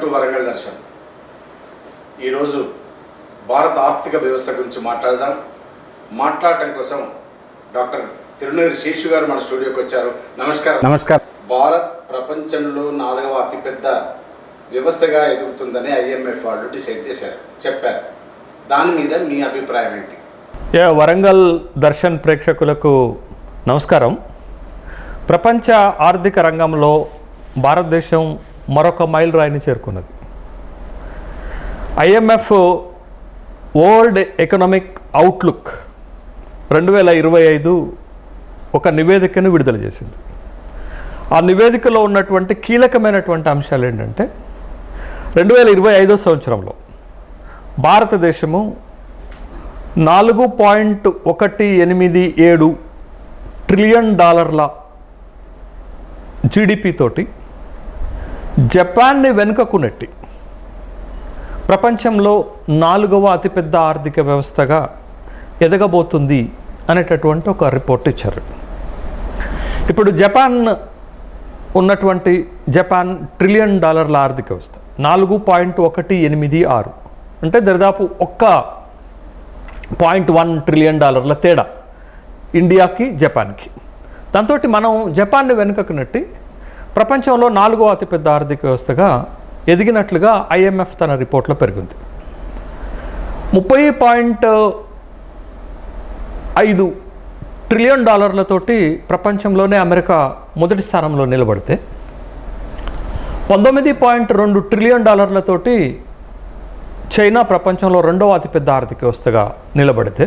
To Warangal Darshan. ఈరోజు భారత ఆర్థిక వ్యవస్థ గురించి మాట్లాడదాం. మాట్లాడటం కోసం డాక్టర్ తిరునూరి శేషు గారు మన స్టూడియోకి వచ్చారు. నమస్కారం. నమస్కారం. భారత్ ప్రపంచంలో నాలుగవ అతిపెద్ద వ్యవస్థగా ఎదుగుతుందని ఐఎంఎఫ్ వాళ్ళు డిసైడ్ చేశారు చెప్పారు. దాని మీద మీ అభిప్రాయం ఏంటి? వరంగల్ దర్శన్ ప్రేక్షకులకు నమస్కారం. ప్రపంచ ఆర్థిక రంగంలో భారతదేశం మరొక మైల్ రాయిని చేరుకున్నది. ఐఎంఎఫ్ వరల్డ్ ఎకనామిక్ అవుట్లుక్ రెండు వేల ఇరవై ఐదు ఒక నివేదికను విడుదల చేసింది. ఆ నివేదికలో ఉన్నటువంటి కీలకమైనటువంటి అంశాలు ఏంటంటే రెండు వేల ఇరవై ఐదో సంవత్సరంలో భారతదేశము నాలుగు పాయింట్ ఒకటి ఎనిమిది ఏడు ట్రిలియన్ డాలర్ల జీడిపి తోటి జపాన్ని వెనుకకు నెట్టి ప్రపంచంలో నాలుగవ అతిపెద్ద ఆర్థిక వ్యవస్థగా ఎదగబోతుంది అనేటటువంటి ఒక రిపోర్ట్ ఇచ్చారు. ఇప్పుడు జపాన్ ఉన్నటువంటి జపాన్ ట్రిలియన్ డాలర్ల ఆర్థిక వ్యవస్థ. నాలుగు పాయింట్ ఒకటి ఎనిమిది ఆరు. అంటే దరిదాపు ఒక్క పాయింట్ వన్ ట్రిలియన్ డాలర్ల తేడా ఇండియాకి జపాన్కి. దాంతో మనం జపాన్ని వెనుకకు నెట్టి ప్రపంచంలో నాలుగో అతిపెద్ద ఆర్థిక వ్యవస్థగా ఎదిగినట్లుగా ఐఎంఎఫ్ తన రిపోర్ట్లో పెరిగింది. ముప్పై పాయింట్ ఐదు ట్రిలియన్ డాలర్లతోటి ప్రపంచంలోనే అమెరికా మొదటి స్థానంలో నిలబడితే పంతొమ్మిది పాయింట్ రెండు ట్రిలియన్ డాలర్లతోటి చైనా ప్రపంచంలో రెండవ అతిపెద్ద ఆర్థిక వ్యవస్థగా నిలబడితే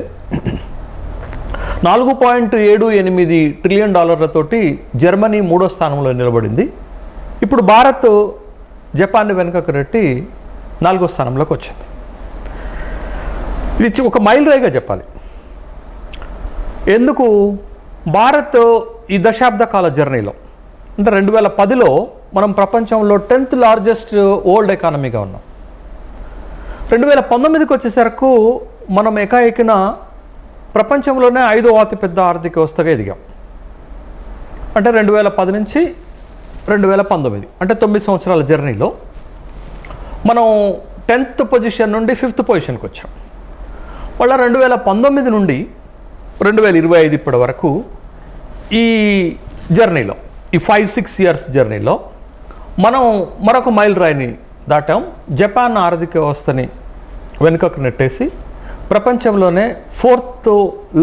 నాలుగు పాయింట్ ఏడు ఎనిమిది ట్రిలియన్ డాలర్లతోటి జర్మనీ మూడో స్థానంలో నిలబడింది. ఇప్పుడు భారత్ జపాన్ వెనుకకు రెట్టి నాలుగో స్థానంలోకి వచ్చింది. ఇది ఒక మైల్ రైగా చెప్పాలి. ఎందుకు? భారత్ ఈ దశాబ్ద కాల జర్నీలో అంటే రెండు వేల పదిలో మనం ప్రపంచంలో టెన్త్ లార్జెస్ట్ ఓల్డ్ ఎకానమీగా ఉన్నాం. రెండు వేల పంతొమ్మిదికి వచ్చేసరకు మనం ఏకాఏకిన ప్రపంచంలోనే ఐదో అతిపెద్ద ఆర్థిక వ్యవస్థగా ఎదిగాం. అంటే రెండు వేల పది నుంచి రెండు వేల పంతొమ్మిది అంటే తొమ్మిది సంవత్సరాల జర్నీలో మనం టెన్త్ పొజిషన్ నుండి ఫిఫ్త్ పొజిషన్కి వచ్చాం. మళ్ళీ రెండు వేల పంతొమ్మిది నుండి రెండు వేల ఇరవై ఐదు ఇప్పటి వరకు ఈ జర్నీలో ఈ ఫైవ్ సిక్స్ ఇయర్స్ జర్నీలో మనం మరొక మైల్ రాయిని దాటాం. జపాన్ ఆర్థిక వ్యవస్థని వెనుకకు నెట్టేసి ప్రపంచంలోనే ఫోర్త్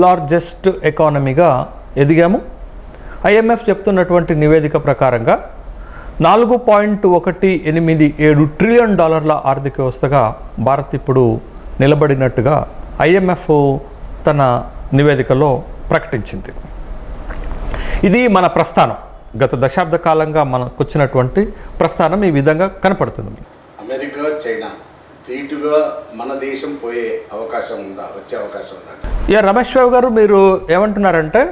లార్జెస్ట్ ఎకానమీగా ఎదిగాము. ఐఎంఎఫ్ చెప్తున్నటువంటి నివేదిక ప్రకారంగా నాలుగు పాయింట్ ఒకటి ఎనిమిది ఏడు ట్రిలియన్ డాలర్ల ఆర్థిక వ్యవస్థగా భారత్ ఇప్పుడు నిలబడినట్టుగా ఐఎంఎఫ్ తన నివేదికలో ప్రకటించింది. ఇది మన ప్రస్థానం. గత దశాబ్ద కాలంగా మనకు వచ్చినటువంటి ప్రస్థానం ఈ విధంగా కనపడుతుంది. అమెరికా చైనా ధీటుగా మన దేశం పోయే అవకాశం ఉందా వచ్చే అవకాశం ఉందా ఇక రమేష్ రావు గారు మీరు ఏమంటున్నారంటే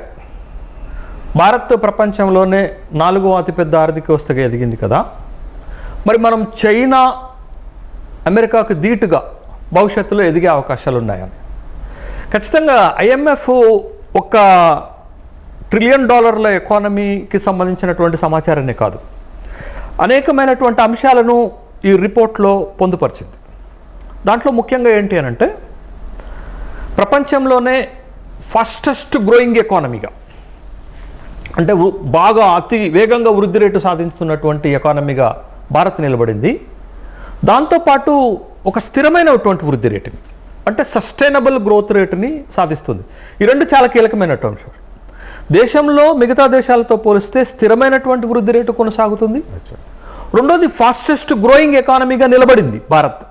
భారత్ ప్రపంచంలోనే నాలుగో అతిపెద్ద ఆర్థిక వ్యవస్థగా ఎదిగింది కదా. మరి మనం చైనా అమెరికాకు ధీటుగా భవిష్యత్తులో ఎదిగే అవకాశాలు ఉన్నాయని. ఖచ్చితంగా ఐఎంఎఫ్ ఒక ట్రిలియన్ డాలర్ల ఎకానమీకి సంబంధించినటువంటి సమాచారాన్ని కాదు. అనేకమైనటువంటి అంశాలను ఈ రిపోర్ట్లో పొందుపరిచింది. దాంట్లో ముఖ్యంగా ఏంటి అని అంటే ప్రపంచంలోనే ఫస్టెస్ట్ గ్రోయింగ్ ఎకానమీగా అంటే బాగా అతి వేగంగా వృద్ధి రేటు సాధిస్తున్నటువంటి ఎకానమీగా భారత్ నిలబడింది. దాంతోపాటు ఒక స్థిరమైనటువంటి వృద్ధి రేటుని అంటే సస్టైనబుల్ గ్రోత్ రేటుని సాధిస్తుంది. ఈ రెండు చాలా కీలకమైనటువంటి అంశాలు. దేశంలో మిగతా దేశాలతో పోలిస్తే స్థిరమైనటువంటి వృద్ధి రేటు కొనసాగుతుంది. రెండోది ఫాస్టెస్ట్ గ్రోయింగ్ ఎకానమీగా నిలబడింది Bharat.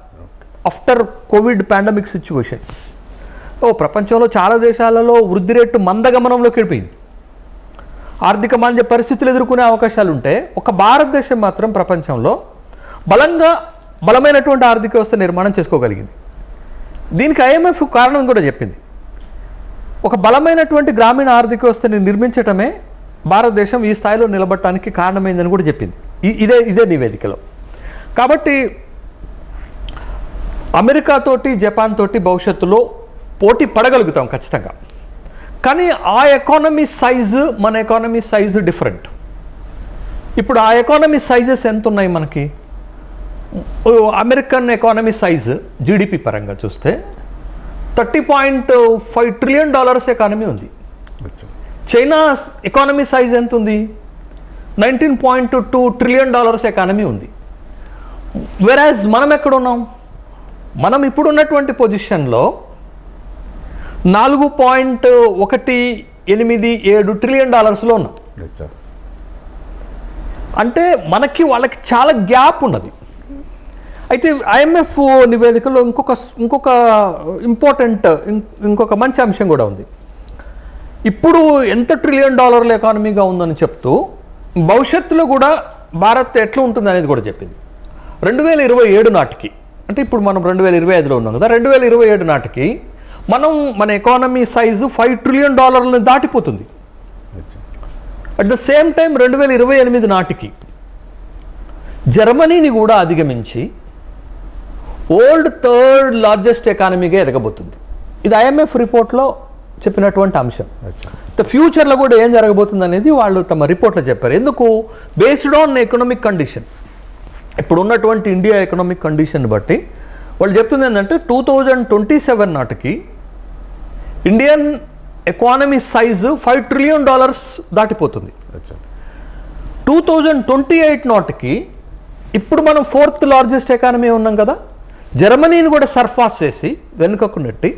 After covid pandemic situations ఓ ప్రపంచంలో చాలా దేశాలలో వృద్ధి రేటు మందగమనంలోకి వెళ్ళిపోయింది. ఆర్థిక మాంద్య పరిస్థితులు ఎదుర్కొనే అవకాశాలు ఉంటే ఒక భారతదేశం మాత్రం ప్రపంచంలో బలంగా బలమైనటువంటి ఆర్థిక వ్యవస్థ నిర్మాణం చేసుకోగలిగింది. దీనికి ఐఎంఎఫ్ కారణం కూడా చెప్పింది. ఒక బలమైనటువంటి గ్రామీణ ఆర్థిక వ్యవస్థని నిర్మించటమే భారతదేశం ఈ స్థాయిలో నిలబడటానికి కారణమైందని కూడా చెప్పింది. ఇదే ఇదే నివేదికలో. కాబట్టి అమెరికాతోటి జపాన్ తోటి భవిష్యత్తులో పోటీ పడగలుగుతాం ఖచ్చితంగా. కానీ ఆ ఎకానమీ సైజు మన ఎకానమీ సైజు డిఫరెంట్. ఇప్పుడు ఆ ఎకానమీ సైజెస్ ఎంత ఉన్నాయి మనకి అమెరికన్ ఎకానమీ సైజ్ జీడిపి పరంగా చూస్తే thirty point five trillion dollars economy ఉంది. చైనా ఎకానమీ సైజ్ ఎంత ఉంది nineteen point two trillion dollars economy ఉంది. వెరాజ్ మనం ఎక్కడ ఉన్నాం? మనం ఇప్పుడు ఉన్నటువంటి పొజిషన్లో నాలుగు పాయింట్ ఒకటి ఎనిమిది ఏడు ట్రిలియన్ డాలర్స్లో ఉన్నాం అంటే మనకి వాళ్ళకి చాలా గ్యాప్ ఉన్నది. అయితే ఐఎంఎఫ్ నివేదికలో ఇంకొక ఇంకొక ఇంపార్టెంట్ ఇంకొక మంచి అంశం కూడా ఉంది. ఇప్పుడు ఎంత ట్రిలియన్ డాలర్ల ఎకానమీగా ఉందని చెప్తూ భవిష్యత్తులో కూడా భారత్ ఎట్లా ఉంటుంది అనేది కూడా చెప్పింది. రెండు వేల ఇరవై ఏడు నాటికి అంటే ఇప్పుడు మనం రెండు వేల ఇరవై ఐదులో ఉన్నాం కదా రెండు వేల ఇరవై ఏడు నాటికి మనం మన ఎకానమీ సైజు ఫైవ్ ట్రిలియన్ డాలర్లను దాటిపోతుంది. అట్ ద సేమ్ టైం రెండు వేల ఇరవై ఎనిమిది నాటికి జర్మనీని కూడా అధిగమించి ఓల్డ్ థర్డ్ లార్జెస్ట్ ఎకానమీగా ఎదగబోతుంది. ఇది ఐఎంఎఫ్ రిపోర్ట్లో చెప్పినటువంటి అంశం. ద ఫ్యూచర్లో కూడా ఏం జరగబోతుంది అనేది వాళ్ళు తమ రిపోర్ట్లో చెప్పారు. ఎందుకు? బేస్డ్ ఆన్ ఎకనామిక్ కండిషన్ ఇప్పుడు ఉన్నటువంటి ఇండియా ఎకనామిక్ కండిషన్ బట్టి వాళ్ళు చెప్తుంది ఏంటంటే టూ థౌజండ్ ట్వంటీ సెవెన్ నాటికి Indian economy size five trillion dollars దాటిపోతుంది. టూ థౌజండ్ ట్వంటీ ఎయిట్ నాటికి ఇప్పుడు మనం ఫోర్త్ లార్జెస్ట్ ఎకానమీ ఉన్నాం కదా జర్మనీని కూడా సర్ఫాస్ చేసి వెనుకకు నెట్టి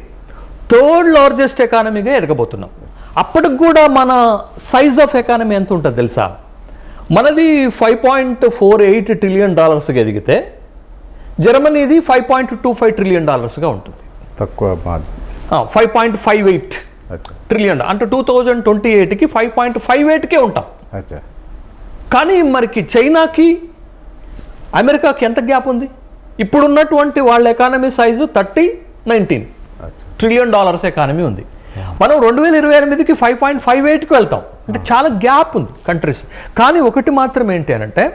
థర్డ్ లార్జెస్ట్ ఎకానమీగా ఎదగబోతున్నాం. అప్పటికి కూడా మన సైజ్ ఆఫ్ ఎకానమీ ఎంత ఉంటుంది తెలుసా? మనది five point four eight trillion డాలర్స్గా ఎదిగితే జర్మనీది five point two five trillion డాలర్స్గా ఉంటుంది. తక్కువ five point five eight trillion అంటే టూ థౌజండ్ ట్వంటీ ఎయిట్కి ఫైవ్ పాయింట్ ఫైవ్ ఎయిట్కే ఉంటాం. కానీ మరికి చైనాకి అమెరికాకి ఎంత గ్యాప్ ఉంది? ఇప్పుడున్నటువంటి వాళ్ళ economy size thirty nineteen trillion dollars economy ఉంది. మనం రెండు వేల ఇరవై ఎనిమిదికి ఫైవ్ పాయింట్ ఫైవ్ ఎయిట్కి వెళ్తాం. అంటే చాలా గ్యాప్ ఉంది కంట్రీస్ కానీ ఒకటి మాత్రం ఏంటి అని అంటే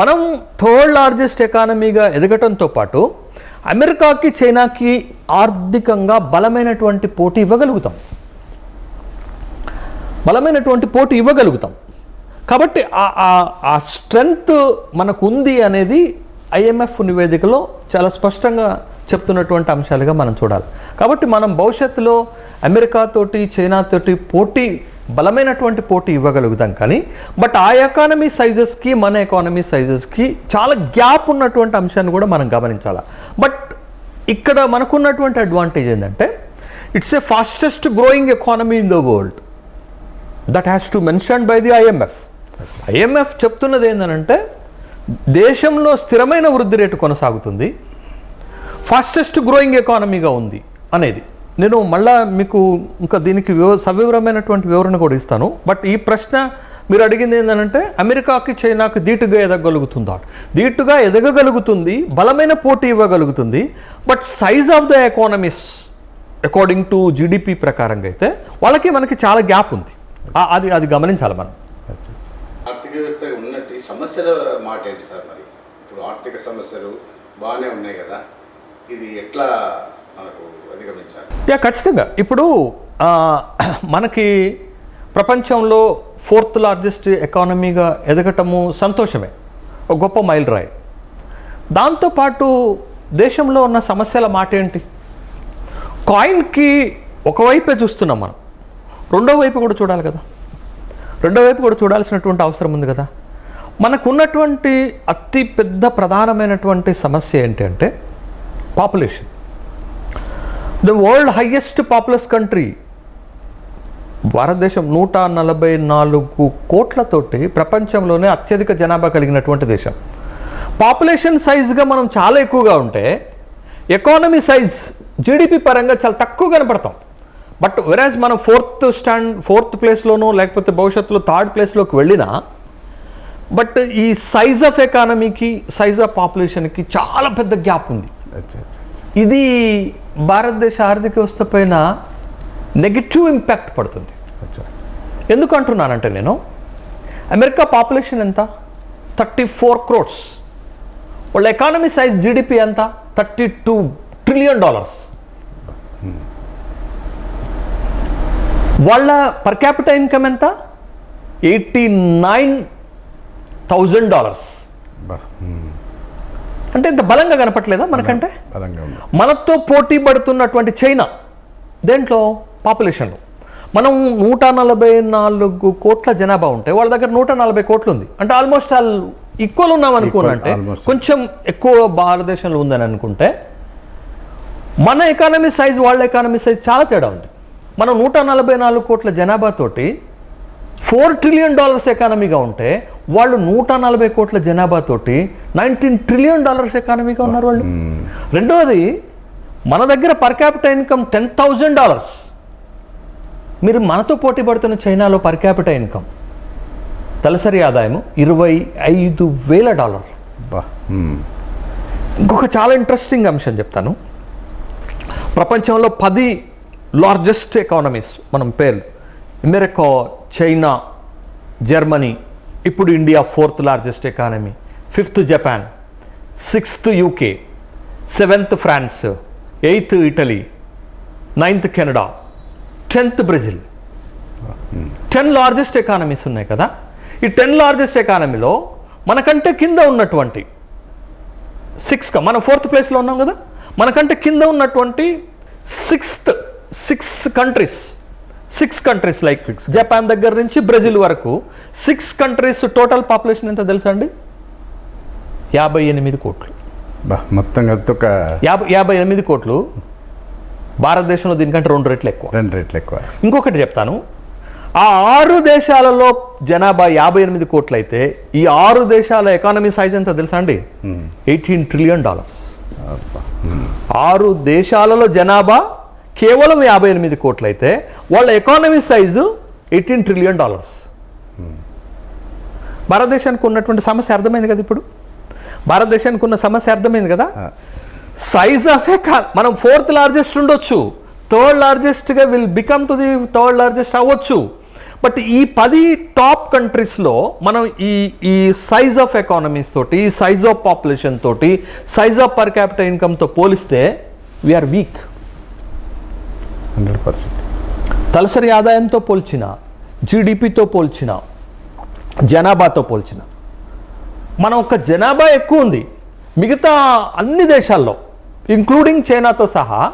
మనం థర్డ్ లార్జెస్ట్ ఎకానమీగా ఎదగటంతో పాటు అమెరికాకి చైనాకి ఆర్థికంగా బలమైనటువంటి పోటీ ఇవ్వగలుగుతాం. బలమైనటువంటి పోటీ ఇవ్వగలుగుతాం. కాబట్టి ఆ స్ట్రెంగ్త్ మనకు ఉంది అనేది ఐఎంఎఫ్ నివేదికలో చాలా స్పష్టంగా చెప్తున్నటువంటి అంశాలుగా మనం చూడాలి. కాబట్టి మనం భవిష్యత్తులో అమెరికాతోటి చైనాతోటి పోటీ బలమైనటువంటి పోటీ ఇవ్వగలుగుతాం కానీ బట్ ఆ ఎకానమీ సైజెస్కి మన ఎకానమీ సైజెస్కి చాలా గ్యాప్ ఉన్నటువంటి అంశాన్ని కూడా మనం గమనించాలి. బట్ ఇక్కడ మనకున్నటువంటి అడ్వాంటేజ్ ఏంటంటే it's a fastest growing economy in the world that has to mention by the IMF IMF చెప్తున్నది ఏంటంటే దేశంలో స్థిరమైన వృద్ధి రేటు కొనసాగుతుంది. ఫాస్టెస్ట్ గ్రోయింగ్ ఎకానమీగా ఉంది అనేది. నేను మళ్ళా మీకు ఇంకా దీనికి వివ సవివరమైనటువంటి వివరణ కూడా ఇస్తాను. బట్ ఈ ప్రశ్న మీరు అడిగింది ఏంటంటే అమెరికాకి చైనాకి ధీటుగా ఎదగలుగుతుందా? ధీటుగా ఎదగగలుగుతుంది బలమైన పోటీ ఇవ్వగలుగుతుంది but size of the economies according to GDP ప్రకారంగా అయితే వాళ్ళకి మనకి చాలా గ్యాప్ ఉంది. అది అది గమనించాలి మనం. ఆర్థిక వ్యవస్థ ఉన్నట్టు సమస్యల మాట ఏంటి సార్ మరి? ఇప్పుడు ఆర్థిక సమస్యలు బాగానే ఉన్నాయి కదా. ఇది ఎట్లా మనకు అధిగమించాలి? యా ఖచ్చితంగా. ఇప్పుడు మనకి ప్రపంచంలో ఫోర్త్ లార్జెస్ట్ ఎకానమీగా ఎదగటము సంతోషమే. ఒక గొప్ప మైలురాయి. దాంతోపాటు దేశంలో ఉన్న సమస్యల మాట ఏంటి? కాయిన్కి ఒకవైపే చూస్తున్నాం మనం. రెండో వైపు కూడా చూడాలి కదా. రెండో వైపు కూడా చూడాల్సినటువంటి అవసరం ఉంది కదా. మనకున్నటువంటి అతి పెద్ద ప్రధానమైనటువంటి సమస్య ఏంటి population the world highest populous country భారతదేశం నూట నలభై నాలుగు కోట్లతోటి ప్రపంచంలోనే అత్యధిక జనాభా కలిగినటువంటి దేశం. పాపులేషన్ సైజ్గా మనం చాలా ఎక్కువగా ఉంటే ఎకానమీ సైజ్ జీడిపి పరంగా చాలా తక్కువ కనపడతాం. బట్ వెరాజ్ మనం ఫోర్త్ స్టాండ్ ఫోర్త్ ప్లేస్లోనో లేకపోతే భవిష్యత్తులో థర్డ్ ప్లేస్లోకి వెళ్ళినా బట్ ఈ సైజ్ ఆఫ్ ఎకానమీకి సైజ్ ఆఫ్ పాపులేషన్కి చాలా పెద్ద గ్యాప్ ఉంది. ఇది భారతదేశ ఆర్థిక వ్యవస్థ పైన నెగిటివ్ ఇంపాక్ట్ పడుతుంది. ఎందుకు అంటున్నానంటే నేను అమెరికా పాపులేషన్ ఎంత? థర్టీ ఫోర్ క్రోడ్స్ వాళ్ళ ఎకానమీ సైజ్ జీడిపి ఎంత? థర్టీ టూ ట్రిలియన్ డాలర్స్ వాళ్ళ పర్ క్యాపిటల్ ఇన్కమ్ ఎంత? ఎయిటీ నైన్ థౌజండ్ డాలర్స్ అంటే ఇంత బలంగా కనపట్లేదా మనకంటే? మనతో పోటీ పడుతున్నటువంటి చైనా దేంట్లో? పాపులేషన్లో. మనం నూట నలభై నాలుగు కోట్ల జనాభా ఉంటే వాళ్ళ దగ్గర నూట నలభై కోట్లు ఉంది అంటే ఆల్మోస్ట్ ఆల్ ఈక్వల్ ఉన్నాం almost. కొంచెం ఎక్కువ భారతదేశంలో ఉందని అనుకుంటే మన ఎకానమీ సైజ్ వాళ్ళ ఎకానమీ సైజ్ చాలా తేడా ఉంది. మనం నూట నలభై నాలుగు కోట్ల జనాభాతోటి ఫోర్ ట్రిలియన్ డాలర్స్ ఎకానమీగా ఉంటే వాళ్ళు నూట నలభై కోట్ల జనాభాతోటి నైన్టీన్ ట్రిలియన్ డాలర్స్ ఎకానమీగా ఉన్నారు వాళ్ళు. రెండవది మన దగ్గర per capital income ten thousand dollars మీరు మనతో పోటీ పడుతున్న చైనాలో పర్ క్యాపిటల్ ఇన్కమ్ తలసరి ఆదాయం ఇరవై ఐదు వేల డాలర్ మ్మ్. ఇంకొక చాలా ఇంట్రెస్టింగ్ అంశం చెప్తాను. ప్రపంచంలో పది లార్జెస్ట్ ఎకానమీస్ మనం పేర్లు అమెరికా చైనా జర్మనీ ఇప్పుడు India fourth largest economy fifth Japan sixth UK seventh France eighth Italy ninth Canada tenth Brazil. Ten largest economies ఉన్నాయి కదా? ఈ టెన్ లార్జెస్ట్ ఎకానమీలో మనకంటే కింద ఉన్నటువంటి సిక్స్ మనం ఫోర్త్ ప్లేస్లో ఉన్నాం కదా? మనకంటే కింద ఉన్నటువంటి sixth six countries six countries like Japan దగ్గర నుంచి బ్రెజిల్ వరకు. సిక్స్ కంట్రీస్ టోటల్ పాపులేషన్ ఎంత తెలుసా అండి? యాభై ఎనిమిది కోట్లు. మొత్తం ఒక యాభై యాభై ఎనిమిది కోట్లు. భారతదేశంలో దీనికంటే రెండు రెట్లు ఎక్కువ. రెండు రేట్లు ఎక్కువ. ఇంకొకటి చెప్తాను. ఆ ఆరు దేశాలలో జనాభా యాభై ఎనిమిది కోట్లు అయితే ఈ ఆరు దేశాల ఎకానమీ సైజ్ ఎంత తెలుసా అండి. Eighteen trillion dollars. ఆరు దేశాలలో జనాభా కేవలం యాభై ఎనిమిది కోట్లు అయితే వాళ్ళ economy size eighteen trillion dollars భారతదేశానికి ఉన్నటువంటి సమస్య అర్థమైంది కదా ఇప్పుడు? భారతదేశానికి ఉన్న సమస్య అర్థమైంది కదా. సైజ్ ఆఫ్ ఎకా మనం ఫోర్త్ లార్జెస్ట్ ఉండొచ్చు. Third లార్జెస్ట్గా will become to the third largest అవ్వచ్చు. బట్ ఈ పది టాప్ కంట్రీస్లో మనం ఈ ఈ సైజ్ ఆఫ్ ఎకానమీస్ తోటి సైజ్ ఆఫ్ పాపులేషన్ తోటి సైజ్ ఆఫ్ పర్ క్యాపిటల్ ఇన్కమ్తో పోలిస్తే వీఆర్ వీక్ హండ్రెడ్ పర్సెంట్. తలసరి ఆదాయంతో పోల్చిన జీడిపితో పోల్చిన జనాభాతో పోల్చిన మనం ఒక జనాభా ఎక్కువ ఉంది. మిగతా అన్ని దేశాల్లో ఇంక్లూడింగ్ చైనాతో సహా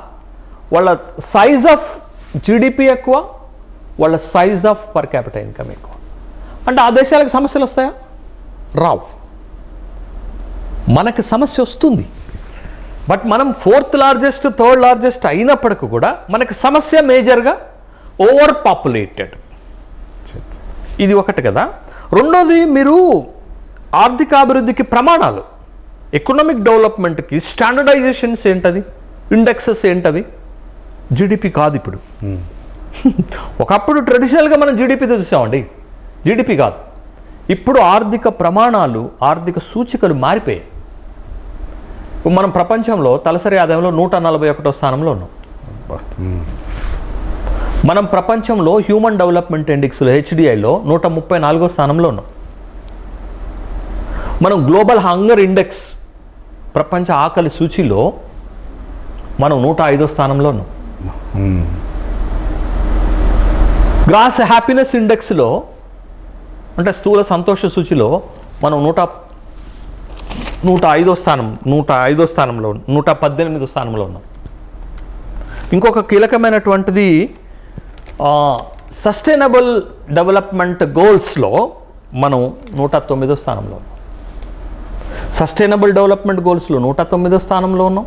వాళ్ళ సైజ్ ఆఫ్ జీడిపి ఎక్కువ వాళ్ళ size of per capital income ఎక్కువ. అంటే ఆ దేశాలకు సమస్యలు వస్తాయా? రావు. మనకు సమస్య వస్తుంది. బట్ మనం ఫోర్త్ లార్జెస్ట్ థర్డ్ లార్జెస్ట్ అయినప్పటికీ కూడా మనకి సమస్య మేజర్గా ఓవర్ పాపులేటెడ్ ఇది ఒకటి కదా. రెండోది మీరు ఆర్థిక అభివృద్ధికి ప్రమాణాలు. ఎకనామిక్ డెవలప్మెంట్కి స్టాండర్డైజేషన్స్ ఏంటది? ఇండెక్సెస్ ఏంటవి? జీడిపి కాదు ఇప్పుడు. ఒకప్పుడు ట్రెడిషనల్గా మనం జీడిపి చూసామండి. జీడిపి కాదు. ఇప్పుడు ఆర్థిక ప్రమాణాలు ఆర్థిక సూచికలు మారిపోయాయి. ఇప్పుడు మనం ప్రపంచంలో తలసరి ఆదాయంలో నూట నలభై ఒకటో స్థానంలో ఉన్నాం. మనం ప్రపంచంలో హ్యూమన్ డెవలప్మెంట్ ఇండెక్స్లో హెచ్డిఐలో నూట ముప్పై నాలుగో స్థానంలో ఉన్నాం మనం గ్లోబల్ హంగర్ ఇండెక్స్ ప్రపంచ ఆకలి సూచిలో మనం నూట ఐదో స్థానంలో ఉన్నాం. గ్రాస్ హ్యాపీనెస్ ఇండెక్స్లో అంటే స్థూల సంతోష సూచిలో మనం నూట నూట ఐదో స్థానం నూట ఐదో స్థానంలో నూట పద్దెనిమిదో స్థానంలో ఉన్నాం. ఇంకొక కీలకమైనటువంటిది సస్టైనబుల్ డెవలప్మెంట్ గోల్స్లో మనం నూట తొమ్మిదో స్థానంలో ఉన్నాం. సస్టైనబుల్ డెవలప్మెంట్ గోల్స్లో నూట తొమ్మిదో స్థానంలో ఉన్నాం.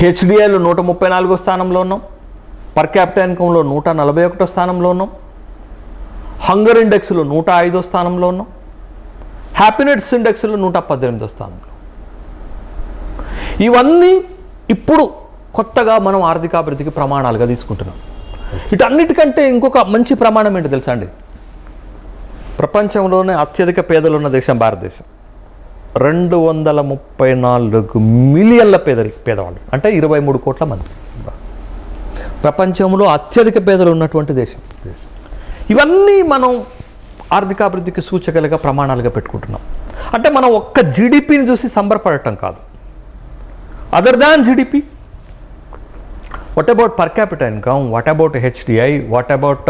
హెచ్డిఐలో నూట ముప్పై నాలుగో స్థానంలో ఉన్నాం. పర్ క్యాపిటల్ ఇన్కంలో నూట నలభై ఒకటో స్థానంలో ఉన్నాం. హంగర్ ఇండెక్స్లో నూట ఐదో స్థానంలో ఉన్నాం. హ్యాపీనెస్ ఇండెక్స్లో నూట పద్దెనిమిదో స్థానంలో ఇవన్నీ ఇప్పుడు కొత్తగా మనం ఆర్థికాభివృద్ధికి ప్రమాణాలుగా తీసుకుంటున్నాం. వీటన్నిటికంటే ఇంకొక మంచి ప్రమాణం ఏంటి తెలుసా అండి? ప్రపంచంలోనే అత్యధిక పేదలు ఉన్న దేశం భారతదేశం. రెండు వందల ముప్పై నాలుగు మిలియన్ల పేదరి పేదవాళ్ళు. అంటే ఇరవై మూడు కోట్ల మంది. ప్రపంచంలో అత్యధిక పేదలు ఉన్నటువంటి దేశం. దేశం. ఇవన్నీ మనం ఆర్థికాభివృద్ధికి సూచకలుగా ప్రమాణాలుగా పెట్టుకుంటున్నాం. అంటే మనం ఒక్క జీడిపిని చూసి సంబరపడటం కాదు. Other than GDP what about per capital income what about HDI what about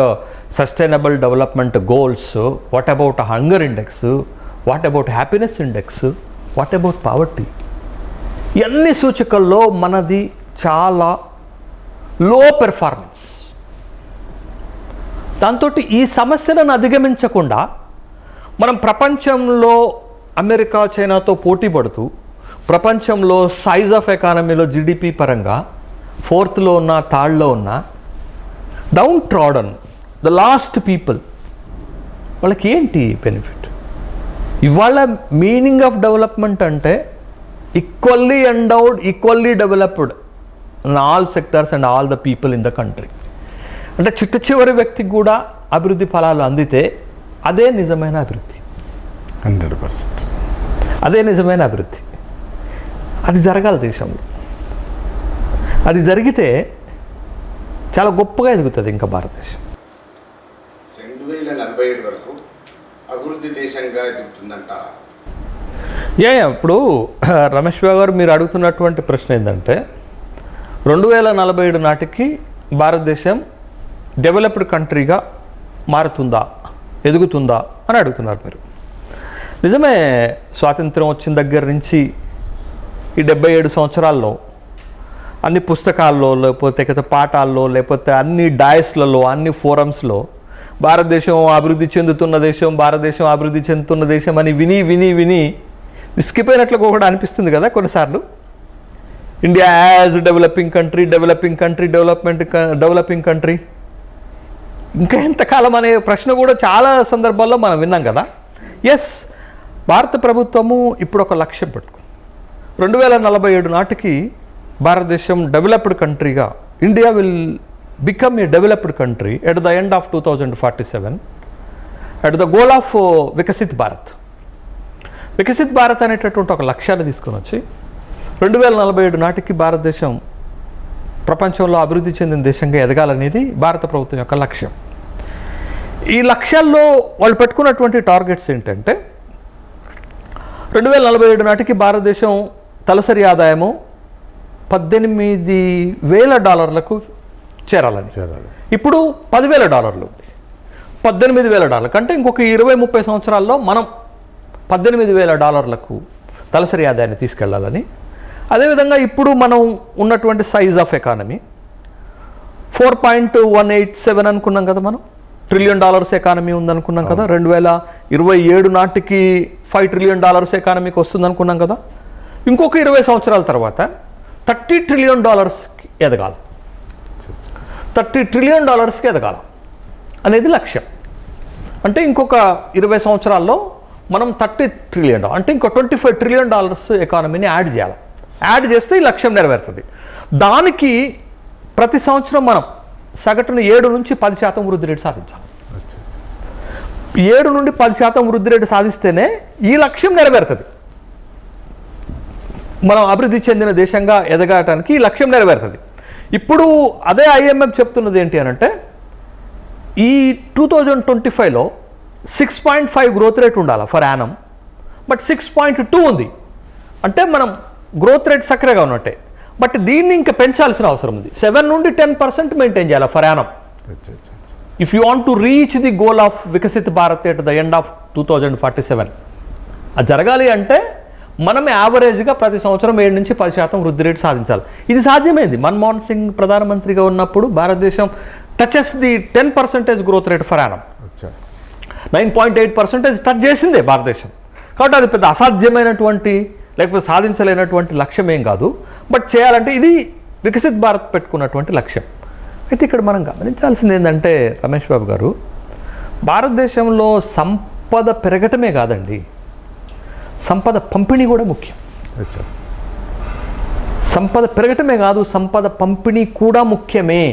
sustainable development goals what about hunger index what about happiness index what about poverty ఇవన్నీ సూచికల్లో మనది చాలా లో పెర్ఫార్మెన్స్ దాంతో ఈ సమస్యలను అధిగమించకుండా మనం ప్రపంచంలో అమెరికా చైనాతో పోటీ పడుతూ ప్రపంచంలో సైజ్ ఆఫ్ ఎకానమీలో జీడిపి పరంగా ఫోర్త్లో ఉన్న థర్డ్లో ఉన్న down trodden the last people వాళ్ళకి ఏంటి బెనిఫిట్ ఇవాళ మీనింగ్ ఆఫ్ డెవలప్మెంట్ అంటే equally endowed equally developed in all sectors and all the people in the country అంటే చిట్ట చివరి వ్యక్తికి కూడా అభివృద్ధి ఫలాలు అందితే అదే నిజమైన అభివృద్ధి. Hundred percent. అదే నిజమైన అభివృద్ధి. అది జరగాలి దేశంలో. అది జరిగితే చాలా గొప్పగా ఎదుగుతుంది ఇంకా భారతదేశం. రెండు వేల నలభై ఏడు వరకు అభివృద్ధి దేశంగా ఎదుగుతుందంటారా ఏ ఇప్పుడు రమేష్ బాబు గారు మీరు అడుగుతున్నటువంటి ప్రశ్న ఏంటంటే రెండు వేల నలభై ఏడు నాటికి భారతదేశం డెవలప్డ్ కంట్రీగా మారుతుందా ఎదుగుతుందా అని అడుగుతున్నారు మీరు. నిజమే స్వాతంత్రం వచ్చిన దగ్గర నుంచి ఈ డెబ్బై ఏడు సంవత్సరాల్లో అన్ని పుస్తకాల్లో లేకపోతే ఇక పాఠాల్లో లేకపోతే అన్ని డాయస్లలో అన్ని ఫోరమ్స్లో భారతదేశం అభివృద్ధి చెందుతున్న దేశం భారతదేశం అభివృద్ధి చెందుతున్న దేశం అని విని విని విని విసిగిపోయినట్లుగా కూడా అనిపిస్తుంది కదా కొన్నిసార్లు. India as developing country developing country development developing country. ఇంకా ఎంతకాలం అనే ప్రశ్న కూడా చాలా సందర్భాల్లో మనం విన్నాం కదా. ఎస్ భారత ప్రభుత్వము ఇప్పుడు ఒక లక్ష్యం పెట్టుకుంది. రెండు వేల నలభై ఏడు నాటికి భారతదేశం developed కంట్రీగా India will become a developed country at the end of two thousand forty seven at the goal of Viksit Bharat. Viksit Bharat అనేటటువంటి ఒక లక్ష్యాన్ని తీసుకొని వచ్చి రెండు వేల నలభై ఏడు నాటికి భారతదేశం ప్రపంచంలో అభివృద్ధి చెందిన దేశంగా ఎదగాలనేది భారత ప్రభుత్వం యొక్క లక్ష్యం. ఈ లక్ష్యాల్లో వాళ్ళు పెట్టుకున్నటువంటి టార్గెట్స్ ఏంటంటే రెండు వేల నలభై ఏడు నాటికి భారతదేశం తలసరి ఆదాయము పద్దెనిమిది వేల డాలర్లకు చేరాలని. చేరాలి. ఇప్పుడు పదివేల డాలర్లు. ఉంది పద్దెనిమిది వేల డాలర్లు అంటే ఇంకొక ఇరవై ముప్పై సంవత్సరాల్లో మనం పద్దెనిమిది వేల డాలర్లకు తలసరి ఆదాయాన్ని తీసుకెళ్ళాలని అదేవిధంగా ఇప్పుడు మనం ఉన్నటువంటి size of economy four point one eight seven అనుకున్నాం కదా మనం? ట్రిలియన్ డాలర్స్ ఎకానమీ ఉందనుకున్నాం కదా? రెండు వేల ఇరవై ఏడు నాటికి ఫైవ్ ట్రిలియన్ డాలర్స్ ఎకానమీకి వస్తుంది అనుకున్నాం కదా? ఇంకొక ఇరవై సంవత్సరాల తర్వాత థర్టీ ట్రిలియన్ డాలర్స్కి ఎదగాలి. థర్టీ ట్రిలియన్ డాలర్స్కి ఎదగాలి అనేది లక్ష్యం. అంటే ఇంకొక ఇరవై సంవత్సరాల్లో మనం థర్టీ ట్రిలియన్ అంటే ఇంకో ట్వంటీ ఫైవ్ ట్రిలియన్ డాలర్స్ ఎకానమీని యాడ్ చేయాలి. యాడ్ చేస్తే ఈ లక్ష్యం నెరవేరుతుంది. దానికి ప్రతి సంవత్సరం మనం సగటున ఏడు నుంచి పది శాతం వృద్ధి రేటు సాధించాలి. ఏడు నుండి పది శాతం వృద్ధి రేటు సాధిస్తేనే ఈ లక్ష్యం నెరవేరుతుంది. మనం అభివృద్ధి చెందిన దేశంగా ఎదగటానికి ఈ లక్ష్యం నెరవేరుతుంది. ఇప్పుడు అదే ఐఎంఎఫ్ చెప్తున్నది ఏంటి అని అంటే ఈ టూ థౌజండ్ ట్వంటీ ఫైవ్లో six point five growth rate ఉండాలి for annum? But six point two ఉంది. అంటే మనం గ్రోత్ రేట్ సక్రగా ఉన్నట్టే. బట్ దీన్ని ఇంకా పెంచాల్సిన అవసరం ఉంది. సెవెన్ నుండి టెన్ పర్సెంట్ మెయింటైన్ చేయాలి for annum. If you want to reach the goal of Viksit Bharat at the end of two thousand forty seven అది జరగాలి అంటే మనం యావరేజ్గా ప్రతి సంవత్సరం ఏడు నుంచి పది శాతం వృద్ధి రేటు సాధించాలి. ఇది సాధ్యమైంది. మన్మోహన్ సింగ్ ప్రధానమంత్రిగా ఉన్నప్పుడు భారతదేశం touches the ten percentage growth rate for annum nine point eight percentage touch చేసిందే భారతదేశం. కాబట్టి అది పెద్ద అసాధ్యమైనటువంటి లేకపోతే సాధించలేనటువంటి లక్ష్యం ఏం కాదు. బట్ చేయాలంటే ఇది వికసిత్ భారత్ పెట్టుకున్నటువంటి లక్ష్యం. అయితే ఇక్కడ మనం గమనించాల్సింది ఏంటంటే రమేష్ బాబు గారు భారతదేశంలో సంపద పెరగటమే కాదండి సంపద పంపిణీ కూడా ముఖ్యం. సంపద పెరగటమే కాదు సంపద పంపిణీ కూడా ముఖ్యమే.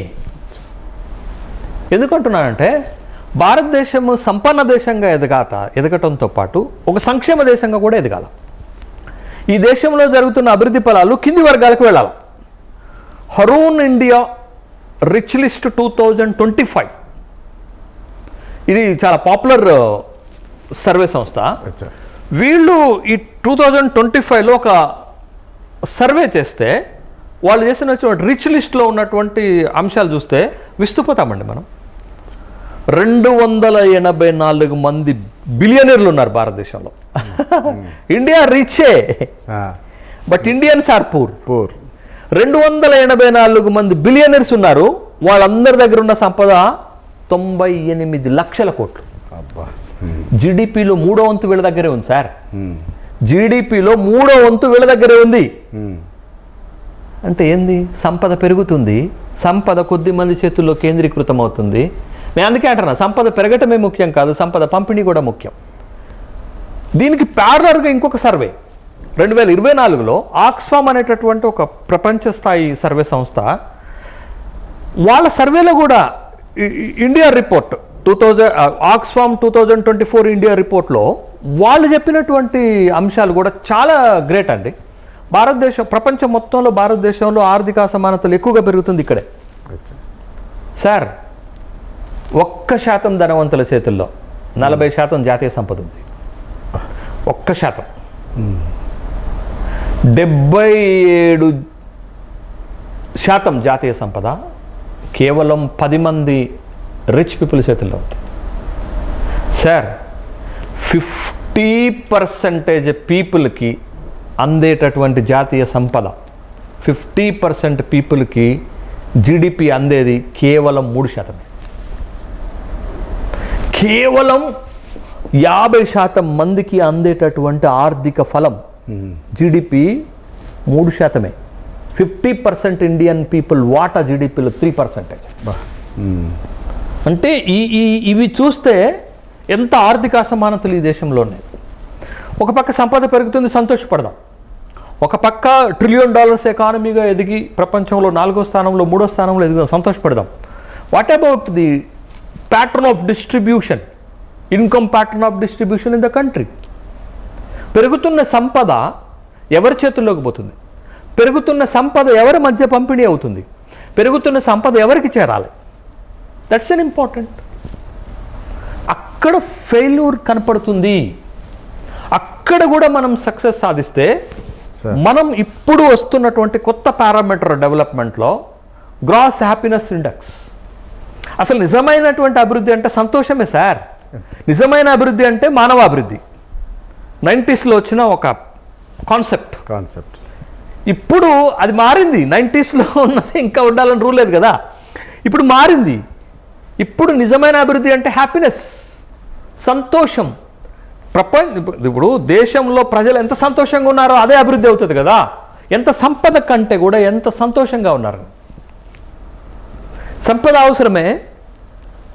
ఎందుకంటున్నానంటే భారతదేశము సంపన్న దేశంగా ఎదగాట ఎదగటంతో పాటు ఒక సంక్షేమ దేశంగా కూడా ఎదగాల. ఈ దేశంలో జరుగుతున్న అభివృద్ధి ఫలాలు కింది వర్గాలకు వెళ్ళాలి. Hurun India rich list two thousand twenty five. ఇది చాలా పాపులర్ సర్వే సంస్థ. వీళ్ళు ఈ టూ థౌజండ్ ట్వంటీ ఫైవ్లో ఒక సర్వే చేస్తే వాళ్ళు చేసిన రిచ్ లిస్ట్లో ఉన్నటువంటి అంశాలు చూస్తే విస్తుపోతామండి మనం. రెండు వందల ఎనభై నాలుగు మంది బిలియనర్లు ఉన్నారు భారతదేశంలో. India రిచే but Indians are poor poor రెండు వందల ఎనభై నాలుగు మంది బిలియనర్స్ ఉన్నారు. వాళ్ళందరి దగ్గర ఉన్న సంపద తొంభై ఎనిమిది లక్షల కోట్లు. జీడిపిలో మూడో వంతు వీళ్ళ దగ్గరే ఉంది సార్. జీడిపిలో మూడో వంతు వీళ్ళ దగ్గరే ఉంది. అంటే ఏంది? సంపద పెరుగుతుంది. సంపద కొద్ది మంది చేతుల్లో కేంద్రీకృతం అవుతుంది నేను అందుకే అంటున్నా సంపద పెరగటమే ముఖ్యం కాదు సంపద పంపిణీ కూడా ముఖ్యం. దీనికి ప్యారలర్గా ఇంకొక సర్వే రెండు వేల ఇరవై నాలుగులో ఆక్స్ఫామ్ అనేటటువంటి ఒక ప్రపంచ స్థాయి సర్వే సంస్థ వాళ్ళ సర్వేలో కూడా India report two thousand Oxfam two thousand twenty four India రిపోర్ట్లో వాళ్ళు చెప్పినటువంటి అంశాలు కూడా చాలా గ్రేట్ అండి. భారతదేశం ప్రపంచం మొత్తంలో భారతదేశంలో ఆర్థిక అసమానతలు ఎక్కువగా పెరుగుతుంది ఇక్కడే. సార్ ఒక్క శాతం ధనవంతుల చేతుల్లో నలభై శాతం జాతీయ సంపద ఉంది. ఒక్క శాతం. డెబ్బై ఏడు శాతం జాతీయ సంపద కేవలం పది మంది రిచ్ పీపుల్ చేతుల్లో ఉంది. సార్ ఫిఫ్టీ పర్సెంటేజ్ పీపుల్కి అందేటటువంటి జాతీయ సంపద ఫిఫ్టీ పర్సెంట్ పీపుల్కి జీడిపి అందేది కేవలం మూడు శాతమే. కేవలం యాభై శాతం మందికి అందేటటువంటి ఆర్థిక ఫలం జీడిపి మూడు శాతమే. ఫిఫ్టీ పర్సెంట్ ఇండియన్ పీపుల్ వాటా జీడిపిలో త్రీ పర్సెంటేజ్ అంటే ఈ ఈ ఇవి చూస్తే ఎంత ఆర్థిక అసమానతలు ఈ దేశంలో ఉన్నాయి ఒక పక్క సంపద పెరుగుతుంది సంతోషపడదాం. ఒక పక్క ట్రిలియన్ డాలర్స్ ఎకానమీగా ఎదిగి ప్రపంచంలో నాలుగో స్థానంలో మూడో స్థానంలో ఎదుగుదాం సంతోషపడదాం. What about the pattern of distribution income pattern of distribution in the country పెరుగుతున్న సంపద ఎవరి చేతుల్లోకి పోతుంది? పెరుగుతున్న సంపద ఎవరి మధ్య పంపిణీ అవుతుంది? పెరుగుతున్న సంపద ఎవరికి చేరాలి? దట్స్ అన్ ఇంపార్టెంట్ అక్కడ ఫెయిల్యూర్ కనపడుతుంది. అక్కడ కూడా మనం సక్సెస్ సాధిస్తే. మనం ఇప్పుడు వస్తున్నటువంటి కొత్త పారామీటర్ డెవలప్మెంట్లో గ్రాస్ హ్యాపీనెస్ ఇండెక్స్ అసలు నిజమైనటువంటి అభివృద్ధి అంటే సంతోషమే సార్. నిజమైన అభివృద్ధి అంటే మానవ అభివృద్ధి నైంటీస్లో వచ్చిన ఒక కాన్సెప్ట్. కాన్సెప్ట్. ఇప్పుడు అది మారింది. నైంటీస్లో ఉన్నది ఇంకా ఉండాలని రూల్ లేదు కదా. ఇప్పుడు మారింది. ఇప్పుడు నిజమైన అభివృద్ధి అంటే హ్యాపీనెస్ సంతోషం. ప్రపంచ ఇప్పుడు దేశంలో ప్రజలు ఎంత సంతోషంగా ఉన్నారో అదే అభివృద్ధి అవుతుంది కదా. ఎంత సంపద కంటే కూడా ఎంత సంతోషంగా ఉన్నారు. సంపద అవసరమే.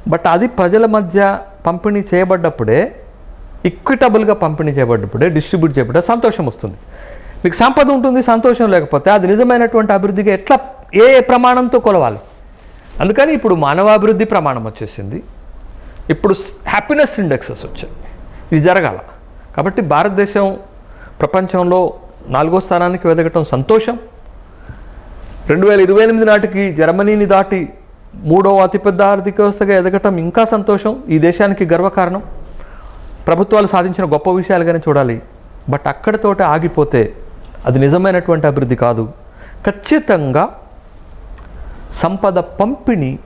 బట్ అది ప్రజల మధ్య పంపిణీ చేయబడ్డప్పుడే ఈక్విటబుల్గా పంపిణీ చేయబడ్డప్పుడే డిస్ట్రిబ్యూట్ చేయబడ్డ సంతోషం వస్తుంది. మీకు సంపద ఉంటుంది సంతోషం లేకపోతే అది నిజమైనటువంటి అభివృద్ధిగా ఎట్లా ఏ ప్రమాణంతో కొలవాలి? అందుకని ఇప్పుడు మానవాభివృద్ధి ప్రమాణం వచ్చేసింది. ఇప్పుడు హ్యాపీనెస్ ఇండెక్సెస్ వచ్చాయి. ఇది జరగాల. కాబట్టి భారతదేశం ప్రపంచంలో నాలుగో స్థానానికి వెదగటం సంతోషం. రెండు వేల ఇరవై ఎనిమిది నాటికి జర్మనీని దాటి మూడవ అతిపెద్ద ఆర్థిక వ్యవస్థగా ఎదగటం ఇంకా సంతోషం ఈ దేశానికి గర్వకారణం. ప్రభుత్వాలు సాధించిన గొప్ప విషయాలుగానే చూడాలి. బట్ అక్కడితోటే ఆగిపోతే అది నిజమైనటువంటి అభివృద్ధి కాదు. ఖచ్చితంగా సంపద పంపిణీ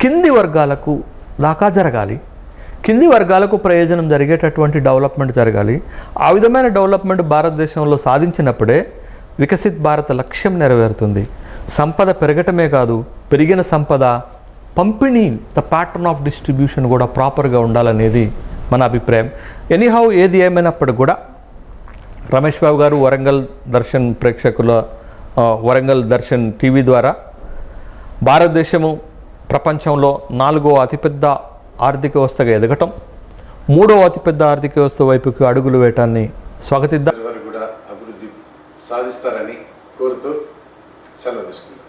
కింది వర్గాలకు దాకా జరగాలి. కింది వర్గాలకు ప్రయోజనం జరిగేటటువంటి డెవలప్మెంట్ జరగాలి. ఆ విధమైన డెవలప్మెంట్ భారతదేశంలో సాధించినప్పుడే వికసిత్ భారత లక్ష్యం నెరవేరుతుంది. సంపద పెరగటమే కాదు పెరిగిన సంపద పంపిణీ ద ప్యాటర్న్ ఆఫ్ డిస్ట్రిబ్యూషన్ కూడా ప్రాపర్గా ఉండాలనేది మన అభిప్రాయం. ఎనీహౌ ఏది ఏమైనప్పటికీ కూడా రమేష్ బాబు గారు వరంగల్ దర్శన్ ప్రేక్షకుల వరంగల్ దర్శన్ టీవీ ద్వారా భారతదేశము ప్రపంచంలో నాలుగో అతిపెద్ద ఆర్థిక వ్యవస్థగా ఎదగటం మూడో అతిపెద్ద ఆర్థిక వ్యవస్థ వైపుకి అడుగులు వేయటాన్ని స్వాగతిద్దాం. కూడా అభివృద్ధి సాధిస్తారని కోరుతూ సెలవు తీసుకుంటాం